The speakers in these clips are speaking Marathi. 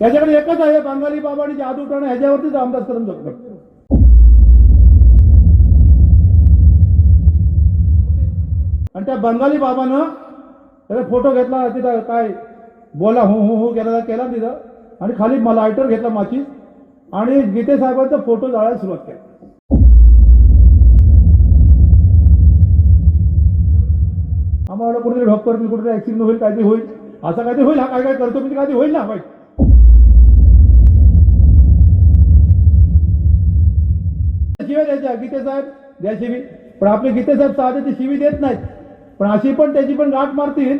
त्याच्याकडे एकच आहे बंगाली बाबा आणि जादू टोणा ह्याच्यावरतीच अभ्यास करून जगतात आणि त्या बंगाली बाबानं त्याचा फोटो घेतला तिथं काय बोला हो हो हो केला केला तिथं. आणि खाली मला लायटर घेतला माची आणि गीते साहेबांचा फोटो जाळायला सुरुवात केली. आम्हाला कुठेतरी ढोक करतील कुठेतरी ॲक्सिडेंट होईल काहीतरी होईल. असं काहीतरी होईल हा काय काय करतो म्हणजे काहीतरी होईल ना बाई. शिव्या द्यायच्या गीते साहेब द्या शिवी. पण आपले गीते साहेब साधे ते शिवी देत नाहीत. पण अशी पण त्याची पण गाठ मारतील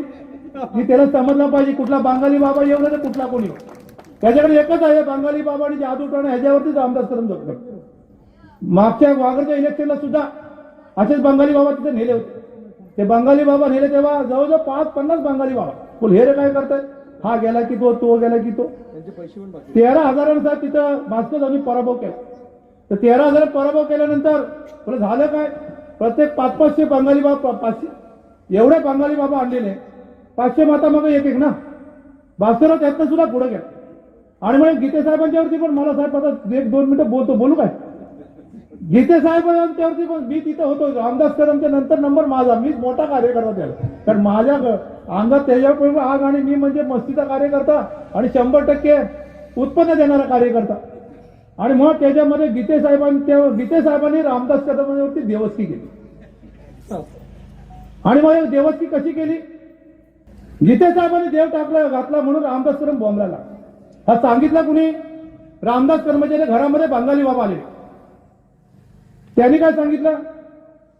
की त्याला समजलं पाहिजे कुठला बांगाली बाबा येऊ नये कुठला कोणी त्याच्याकडे एकच आहे बांगाली बाबा आणि जादू टोणा ह्याच्यावरतीच आमदार करून जगतो मागच्या वागरच्या इलेक्शनला सुद्धा असेच बंगाली बाबा तिथे नेले होते. ते बंगाली बाबा नेले तेव्हा जवळजवळ पाच पन्नास बंगाली बाबा. बोल हे रे काय करताय? हा गेला की तो तो गेला की तो. तेरा हजारांचा तिथं भास्कर आम्ही पराभव केला. तर तेरा हजार पराभव केल्यानंतर बोला झालं काय? प्रत्येक पाच पाचशे बंगाली बाबा पाचशे एवढे बंगाली बाबा आणलेले. पाचशे माता मग एक एक ना. भास्करराव त्यातनं सुद्धा पुढे गेला. आणि म्हणजे गीते साहेबांच्यावरती पण मला साहेब आता एक दोन मिनिटं बोलतो. बोलू काय? गीते साहेबांच्यावरती पण मी तिथं होतो रामदास कदमच्या नंतर नंबर माझा. मीच मोठा कार्यकर्ता त्याला. कारण माझ्या अंगात त्याच्यापर्यंत आग आणि मी म्हणजे मस्तीचा कार्यकर्ता आणि शंभर टक्के उत्पन्न देणारा कार्यकर्ता. आणि मग त्याच्यामध्ये गीते साहेबांच्या गीते साहेबांनी रामदास कदमांवरती देवस्की केली. आणि मग देवस्की कशी केली? गीते साहेबांनी देव टाकला घातला म्हणून रामदास कदम बॉम्बला हा सांगितला कुणी? रामदास कर्मचारी घरामध्ये बंगाली बाबा आले. त्यांनी काय सांगितलं?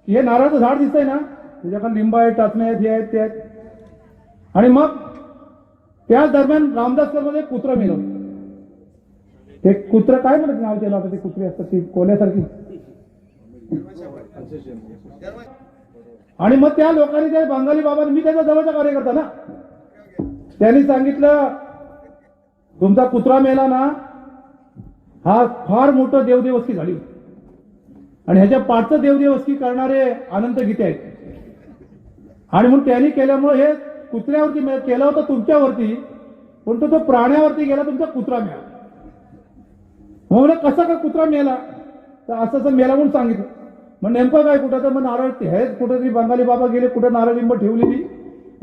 हे नारळाचं झाड दिसतंय ना त्याच्याकडे लिंब आहेत टाचणे आहेत हे आहेत ते आहेत. आणि मग त्याच दरम्यान रामदासमध्ये कुत्र मिळवलं ते कुत्र काय म्हणत नाव त्याला होतं ते कुत्री असतात ती कोल्यासारखी? आणि मग त्या लोकांनी त्या बंगाली बाबांनी मी त्याचा जवळचा कार्यकर्ता ना त्यांनी सांगितलं तुमचा कुत्रा मेला ना हा फार मोठं देवदेवस्ती झाली. होती आणि ह्याच्या पाठचं देवदेवस्की करणारे अनंत गीते आहेत. आणि म्हणून त्यांनी केल्यामुळे हे कुत्र्यावरती म्हणजे केलं होतं तुमच्यावरती पण तो तो प्राण्यावरती गेला तुमचा कुत्रा मिळाला मग कसा का कुत्रा मेला? तर असं असं मेला म्हणून सांगितलं. मग नेमकं काय कुठं? तर मग नारळ हेच कुठेतरी बंगाली बाबा गेले कुठं नारळ लिंब ठेवलेली.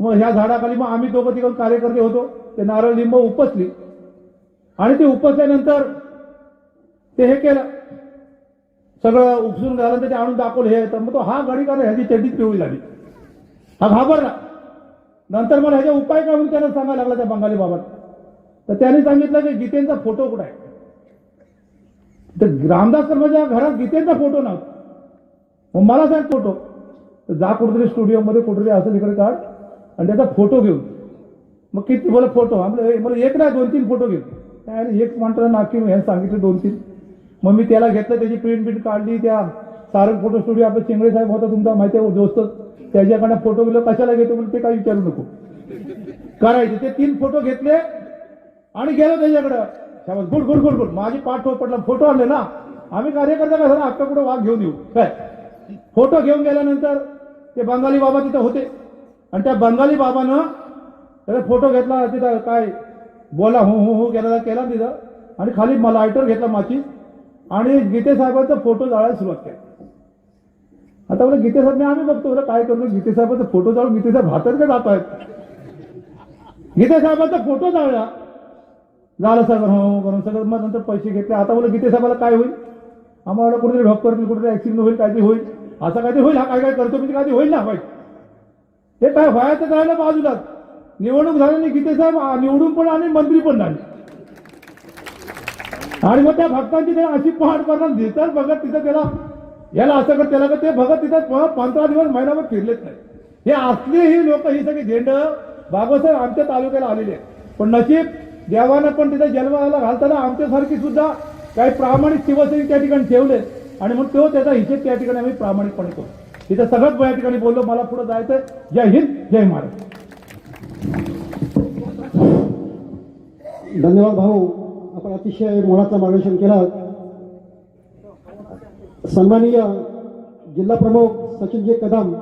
मग ह्या झाडाखाली मग आम्ही दोघं तिकडून कार्यकर्ते होतो. ते नारळ लिंब उपसली. आणि ते उपसल्यानंतर ते हे केलं. सगळं उपसून झालं तर ते आणून दाखवलं हे. तर मग तो हा गाडी का ह्याची चड्डीच पिवळी झाली. हा घाबरला. नंतर मला ह्याचा उपाय काय म्हणून त्याला सांगायला लागला त्या बंगाली बाबा तर त्याने सांगितलं की गीतेंचा फोटो कुठं आहे? तर रामदास कर्माच्या घरात गीतेंचा फोटो नव्हता. मग मला सांग फोटो. तर जा कुठेतरी स्टुडिओमध्ये कुठेतरी असं इकडे काढ आणि त्याचा फोटो घेऊन. मग किती बोला फोटो? आपलं मला एक नाही दोन तीन फोटो घेऊन. काय आणि एक म्हणतो नाकी ह्याने सांगितलं दोन तीन मग मी त्याला घेतलं त्याची प्रिंट प्रिंट काढली त्या सारंग फोटो स्टुडिओ आपला चिंगळे साहेब होता तुमचा माहिती आहे दोस्त. त्याच्याकडनं फोटो गेलो कशाला घेतो म्हणून ते काही विचारू नको. करायचे. ते तीन फोटो घेतले आणि गेलो त्याच्याकडं. शाबास. Good good good good. माझी पाठ पडला फोटो आणले ना? आम्ही कार्यकर्ता काय झालं? आता कुठं वाघ घेऊन येऊ? काय? फोटो घेऊन गेल्यानंतर ते बंगाली बाबा तिथं होते. आणि त्या बंगाली बाबानं त्याचा फोटो घेतला तिथं काय बोला हो हो हो केला केला तिथं. आणि खाली मला लायटर घेतला माची. आणि गीते साहेबांचा फोटो जाळायला सुरुवात केली. आता बरं गीते साहेब आम्ही बघतो बरं काय करतो गीते साहेबांचा फोटो जाळून गीते साहेब हातात का जात आहेत? गीते साहेबांचा फोटो जाळला. झालं सगळं हो करून सगळं मग नंतर पैसे घेतले. आता बोला गीते साहेबाला काय होईल? आम्हाला कुठेतरी ढोक करतील कुठेतरी ऍक्सिडेंट होईल काहीतरी होईल. असं काहीतरी होईल हा काय काय करतो म्हणजे काहीतरी होईल ना वाईट हे काय व्हायचं राहिलं बाजूलाच. निवडणूक झाल्याने गीते साहेब निवडून पण आणि मंत्री पण झाले. आणि मग त्या भक्तांची ते अशी पहाड करणार देतात भगत तिथं त्याला याला असं कर त्याला ते भगत तिथं पंधरा दिवस महिनाभर फिरलेच नाही. हे असली ही लोक ही सगळी झेंड बाबासाहेब आमच्या तालुक्याला आलेले आहेत. पण नशीब देवानं पण तिथे जन्माला घालताना आमच्यासारखी सुद्धा काही प्रामाणिक शिवसैनिक त्या ठिकाणी ठेवले. आणि मग तो त्याचा हिशेब त्या ठिकाणी आम्ही प्रामाणिकपणे करू. तिथं सगळंच या ठिकाणी बोललो मला पुढे जायचंय. जय हिंद जय महाराज धन्यवाद भाऊ. आपण अतिशय मोलाचं मार्गदर्शन केलं. सन्माननीय जिल्हा प्रमुख सचिनजी कदम.